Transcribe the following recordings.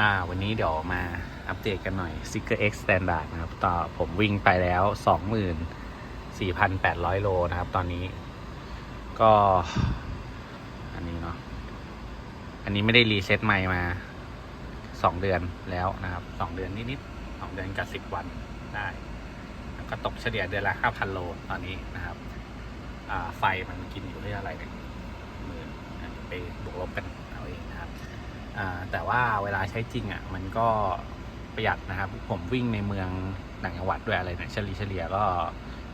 ่าวันนี้เดี๋ยวมาอัปเดตกันหน่อย s i g g e r X Standard นะครับต่อผมวิ่งไปแล้ว 24,800 โลนะครับ ตอนนี้ ก็ อันนี้เนาะอันนี้ไม่ได้รีเซ็ตใหม่มา 2 เดือนแล้วนะครับ 2 เดือนนิดๆ2เดือนกับ 10 วันได้ แล้วก็ตกเฉลี่ยเดือนละ 5,000 โลตอนนี้นะครับ อ่าไฟมันกินอยู่ที่อะไรเนี่ยหมื่นอะไปบวกลบกัน แต่ว่าเวลาใช้จริงอะมันก็ประหยัดนะครับ ผมวิ่งในเมืองต่างจังหวัดด้วยอะไรเนี่ยเฉลี่ยเฉลี่ยก็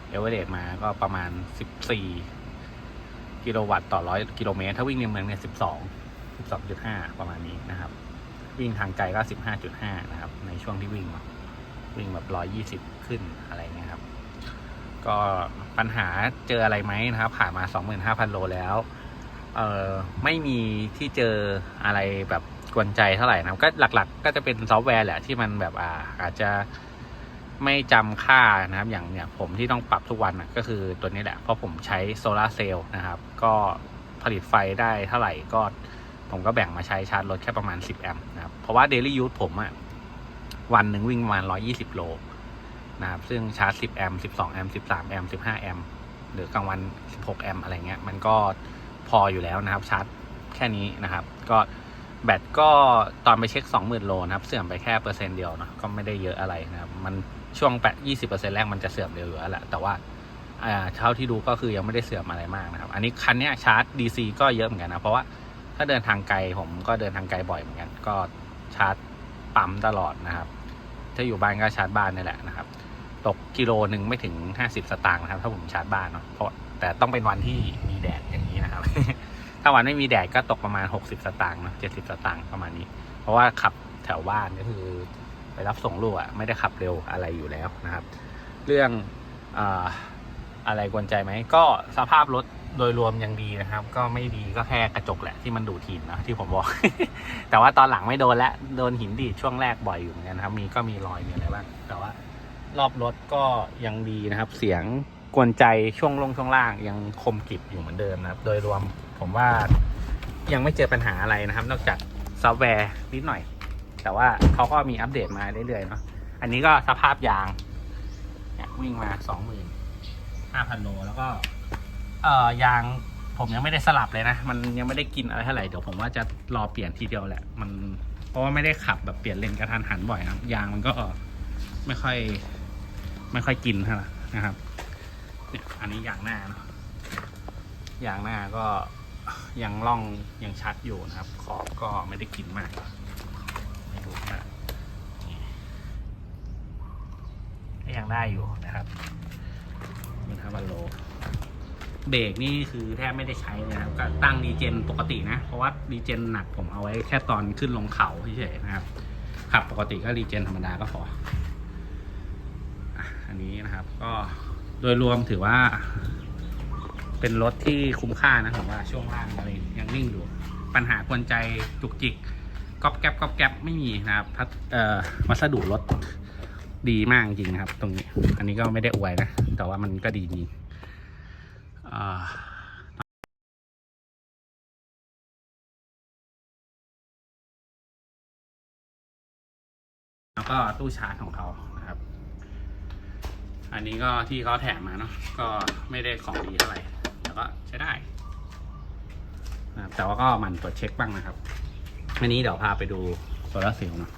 เอเวอเรสมาก็ประมาณ 14 กิโลวัตต์ต่อร้อยกิโลเมตร ถ้าวิ่งในเมืองเนี่ย 12 12.5 ประมาณนี้นะครับ วิ่งทางไกลก็ 15.5 นะครับ ในช่วงที่วิ่งวิ่งแบบ 120 ขึ้นอะไรเงี้ยครับ ก็ปัญหาเจออะไรไหมนะครับ ผ่านมา 25,000 โลแล้ว เออไม่มีที่เจออะไรแบบกวนใจเท่าไหร่นะครับก็หลักๆก็จะเป็นซอฟต์แวร์แหละที่มันแบบอ่าอาจจะไม่จำค่านะครับ อย่างเนี่ยผมที่ต้องปรับทุกวันนะก็คือตัวนี้แหละ เพราะผมใช้โซลาเซลล์นะครับ ก็ผลิตไฟได้เท่าไหร่ก็ผมก็แบ่งมาใช้ชาร์จรถแค่ประมาณ 10 แอมป์นะครับ เพราะว่า Daily Use ผมอะวันหนึ่งวิ่งประมาณ 120 โลนะครับ ซึ่งชาร์จ 10 แอมป์12 แอมป์13 แอมป์15 แอมป์หรือกลางวัน 16 แอมป์อะไรเงี้ย มันก็ พออยู่แล้วนะครับชาร์จแค่นี้นะครับ ก็แบตก็ตอนไปเช็ค 20,000 โลนะครับ เสื่อมไปแค่เปอร์เซ็นต์เดียวเนาะก็ไม่ได้เยอะอะไรนะครับ มันช่วงแปดยี่สิบเปอร์เซ็นต์แรกมันจะเสื่อมเร็วอยู่แล้วแหละแต่ว่าอ่าเท่าที่ดูก็คือยังไม่ได้เสื่อมอะไรมากนะครับ อันนี้คันเนี้ยชาร์จ DC ก็เยอะเหมือนกันนะ เพราะว่าถ้าเดินทางไกลผมก็เดินทางไกลบ่อยเหมือนกัน ก็ชาร์จปั๊มตลอดนะครับ ถ้าอยู่บ้านก็ชาร์จบ้านนี่แหละนะครับ ตกกิโลหนึ่งไม่ถึง 50 สตางค์นะครับ ถ้าผมชาร์จบ้านเนาะเพราะแต่ต้องเป็นวันที่มีแดดอย่าง ถ้าวันไม่มีแดดก็ตกประมาณ 60 สตางค์นะ70สตางค์ประมาณนี้ เพราะว่าขับแถวบ้านก็คือ ไปรับส่งลูกอะไม่ได้ขับเร็วอะไรอยู่แล้วนะครับ เรื่องอาอะไรกวนใจไหมก็สภาพรถโดยรวมยังดีนะครับ ก็ไม่ดีก็แค่กระจกแหละที่มันดูดหินนะที่ผมบอก แต่ว่าตอนหลังไม่โดนแล้วโดนหินดีดช่วงแรกบ่อยอยู่เหมือนกันนะครับ มีก็มีรอยมีอะไรบ้างแต่ว่ารอบรถก็ยังดีนะครับ เสียง กวนใจช่วงลงช่วงล่างยังคมกริบอยู่เหมือนเดิมนะครับ โดยรวมผมว่ายังไม่เจอปัญหาอะไรนะครับ นอกจากซอฟต์แวร์นิดหน่อย แต่ว่าเขาก็มีอัปเดตมาเรื่อยๆเนาะอันนี้ก็สภาพยางเนี่ยวิ่งมาสองหมื่นห้าพันโลแล้วก็เอ่อยางผมยังไม่ได้สลับเลยนะ มันยังไม่ได้กินอะไรเท่าไหร่ เดี๋ยวผมว่าจะรอเปลี่ยนทีเดียวแหละ มันเพราะว่าไม่ได้ขับแบบเปลี่ยนเลนกระทันหันบ่อยนะ ยางมันก็ไม่ค่อย ไม่ค่อยกินเท่าไหร่นะครับ เนี่ย อันนี้อย่างหน้าเนอะยางหน้าก็ยังล่องยังชัดอยู่นะครับ ขอบก็ไม่ได้กินมากไม่ดูมากนี่ก็ยังได้อยู่นะครับมันทำบันโลเบรกนี่คือแทบไม่ได้ใช้นะครับ ก็ตั้งดีเจนปกตินะ เพราะว่าดีเจนหนักผมเอาไว้แค่ตอนขึ้นลงเขาเฉยๆนะครับ ขับปกติก็ดีเจนธรรมดาก็พออันนี้นะครับก็ โดยรวมถือว่า เป็นรถที่คุ้มค่านะผมว่าช่วงล่างอะไรยังนิ่งอยู่ ปัญหากวนใจจุกจิกก๊อบแก๊บก๊อบแก๊บไม่มีนะครับพัดเอ่อวัสดุรถดีมากจริงนะครับ ตรงนี้ อันนี้ก็ไม่ได้อวยนะ แต่ว่ามันก็ดีจริงอ่าแล้วก็ตู้ชาร์จของเขา อันนี้ก็ที่เขาแถมมาเนาะก็ไม่ได้ของดีเท่าไหร่แต่ก็ใช้ได้นะครับแต่ว่าก็หมันตรวจเช็คบ้างนะครับ อันนี้เดี๋ยวพาไปดูโซลาร์เซลล์เนาะ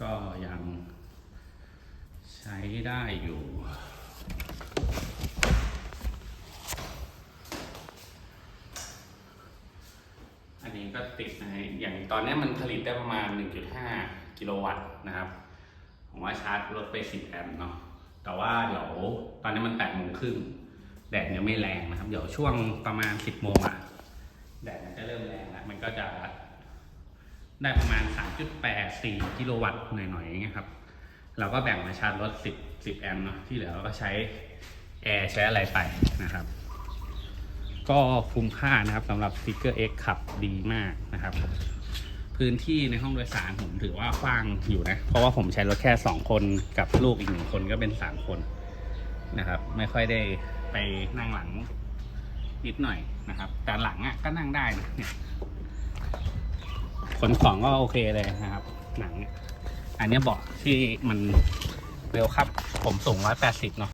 ก็ยังใช้ได้อยู่ อันนี้ก็ติดใน อย่างตอนนี้มันผลิตได้ประมาณ 1.5 กิโลวัตต์นะครับ ผมว่าชาร์จลดไป 10 แอมป์เนาะ แต่ว่าเดี๋ยวตอนนี้มัน8โมงครึ่งแดดยังไม่แรงนะครับ เดี๋ยวช่วงประมาณ 10โมงอะแดดมันจะเริ่มแรงแล้ว มันก็จะได้ประมาณ 3.84 กิโลวัตต์หน่อยๆอย่างเงี้ยครับ เราก็แบ่งมาชาร์จรถ10 10 แอมป์เนาะ ที่เหลือเราก็ใช้แอร์ใช้อะไรไปนะครับก็คุ้มค่านะครับสำหรับ f i g u r e X ขับดีมากนะครับ พื้นที่ในห้องโดยสารผมถือว่ากว้างอยู่นะ เพราะว่าผมใช้รถแค่ 2 คนกับลูกอีกหนึ่งคนก็เป็น 3 คนนะครับ ไม่ค่อยได้ไปนั่งหลังนิดหน่อยนะครับ แต่หลังอะก็นั่งได้นะเนี่ยขนของก็โอเคเลยนะครับ หนัง อันนี้เบาะที่มันเร็วครับ ผมสูงร้อยแปดสิบเนาะ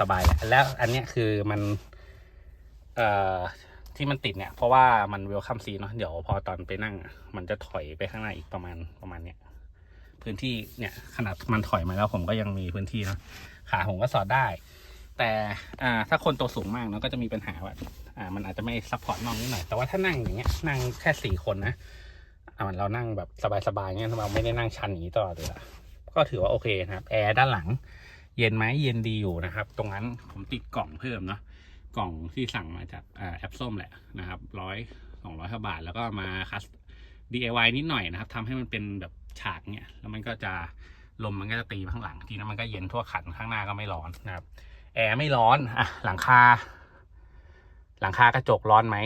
สบายและแล้วอันนี้คือมัน เอ่อ ที่มันติดเนี่ยเพราะว่ามันเวลคัมซีเนาะเดี๋ยวพอตอนไปนั่ง มันจะถอยไปข้างหน้าอีกประมาณประมาณเนี้ยพื้นที่เนี่ยขนาดมันถอยมาแล้วผมก็ยังมีพื้นที่เนาะขาผมก็สอดได้ แต่อ่าถ้าคนตัวสูงมากเนาะก็จะมีปัญหาว่าอ่ามันอาจจะไม่ซัพพอร์ตน้องนิดหน่อยแต่ว่าถ้านั่งอย่างเงี้ยนั่งแค่สี่คนนะอ่าเรานั่งแบบสบายๆเงี้ยเราไม่ได้นั่งชันอย่างนี้ตลอดเลยอะก็ถือว่าโอเคนะครับแอร์ด้านหลัง เย็นไหมเย็นดีอยู่นะครับ ตรงนั้นผมติดกล่องเพิ่มเนาะ กล่องที่สั่งมาจากแอปส้มแหละนะครับร้อยสองร้อยบาท แล้วก็มาคัส DIY นิดหน่อยนะครับทำให้มันเป็นแบบฉากเนี่ย แล้วมันก็จะลมมันก็จะตีข้างหลัง ทีนั้นมันก็เย็นทั่วขันข้างหน้าก็ไม่ร้อนนะครับ แอร์ไม่ร้อนอะหลังคา หลังคากระจกร้อนไหม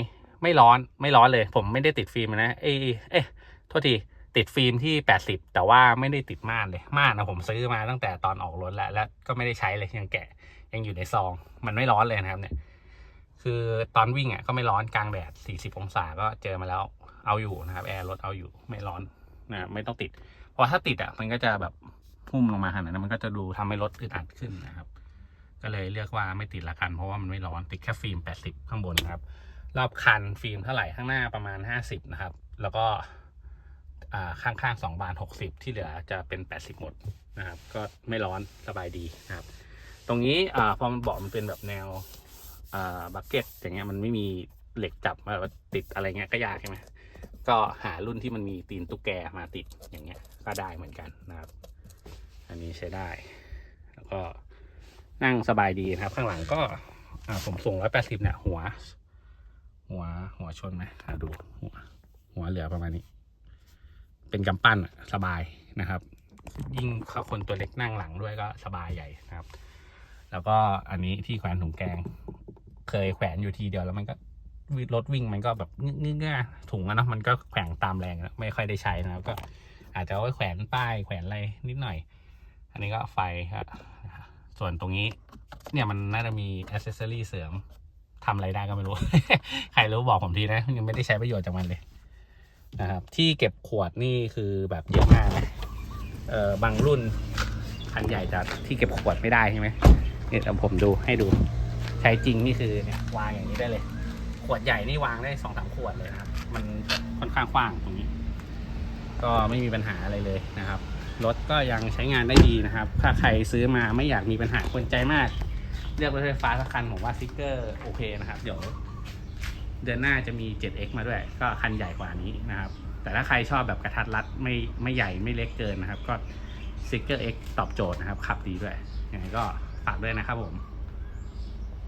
ไม่ร้อนไม่ร้อนเลย ผมไม่ได้ติดฟิล์มนะ เอยเอ๊ะโทษทีติดฟิล์มที่ 80 แต่ว่าไม่ได้ติดม่านเลย ม่านนะผมซื้อมาตั้งแต่ตอนออกรถแล้ว แล้วก็ไม่ได้ใช้เลยยังแกะยังอยู่ในซอง มันไม่ร้อนเลยนะครับเนี่ย คือตอนวิ่งอะก็ไม่ร้อนกลางแดด 40 องศาก็เจอมาแล้วเอาอยู่นะครับ แอร์รถเอาอยู่ไม่ร้อนนะไม่ต้องติด เพราะถ้าติดอะมันก็จะแบบพุ่มลงมาขนาดนั้นมันก็จะดูทำให้รถอึดอัดขึ้นนะครับ ก็เลยเลือกว่าไม่ติดละกัน เพราะว่ามันไม่ร้อนติดแค่ฟิล์ม 80 ข้างบนครับ รอบคันฟิล์มเท่าไหร่ข้างหน้าประมาณ 50 นะครับ แล้วก็อ่าข้างๆ2บาน 60 ที่เหลือจะเป็น 80 หมดนะครับ ก็ไม่ร้อนสบายดีนะครับ ตรงนี้อ่าพอมันบอกมันเป็นแบบแนว บักเก็ตอย่างเงี้ยมันไม่มีเหล็กจับมาติดอะไรเงี้ยก็ยากใช่ไหมก็หารุ่นที่มันมีตีนตุ๊กแกมาติดอย่างเงี้ยก็ได้เหมือนกันนะครับ อันนี้ใช้ได้ แล้วก็นั่งสบายดีนะครับ ข้างหลังก็ผมสูงร้อยแปดสิบเนี่ยหัว หัวหัวชนไหมดูหัวหัวเหลือประมาณนี้ เป็นกำปั้นสบายนะครับ ยิ่งเขาคนตัวเล็กนั่งหลังด้วยก็สบายใหญ่นะครับ แล้วก็อันนี้ที่แขวนถุงแกง เคยแขวนอยู่ทีเดียวแล้วมันก็รถวิ่งมันก็แบบงึกงึกๆถุงอะเนาะมันก็แขวนตามแรงอะไม่ค่อยได้ใช้นะก็อาจจะเอาไว้แขวนป้ายแขวนอะไรนิดหน่อย อันนี้ก็ไฟครับส่วนตรงนี้เนี่ยมันน่าจะมีอ c เซอรี่เสริมทำอะไรได้ก็ไม่รู้ ใครรู้บอกผมทีนะ ยังไม่ได้ใช้ประโยชน์จากมันเลยนะครับ ที่เก็บขวดนี่คือแบบเยอะมากนะเออบางรุ่นคันใหญ่จะที่เก็บขวดไม่ได้ใช่ไหมเนี่ยเดี๋ยวผมดูให้ดู ช้จริงนี่คือเนี่ยวางอย่างนี้ได้เลย ขวดใหญ่นี่วางได้สองสามขวดเลยครับ มันค่อนข้างกว้างตรงนี้ ก็ไม่มีปัญหาอะไรเลยนะครับรถก็ยังใช้งานได้ดีนะครับ ถ้าใครซื้อมาไม่อยากมีปัญหาคนใจมาก เลือกรถไฟฟ้าสักคันผมว่าซิกเกอร์โอเคนะครับ เดี๋ยวเดือนหน้าจะมี 7x มาด้วย ก็คันใหญ่กว่านี้นะครับ แต่ถ้าใครชอบแบบกระทัดรัดไม่ไม่ใหญ่ไม่เล็กเกินนะครับ ก็ซิกเกอร์ X ตอบโจทย์นะครับ ขับดีด้วยยังไงก็ฝากด้วยนะครับผม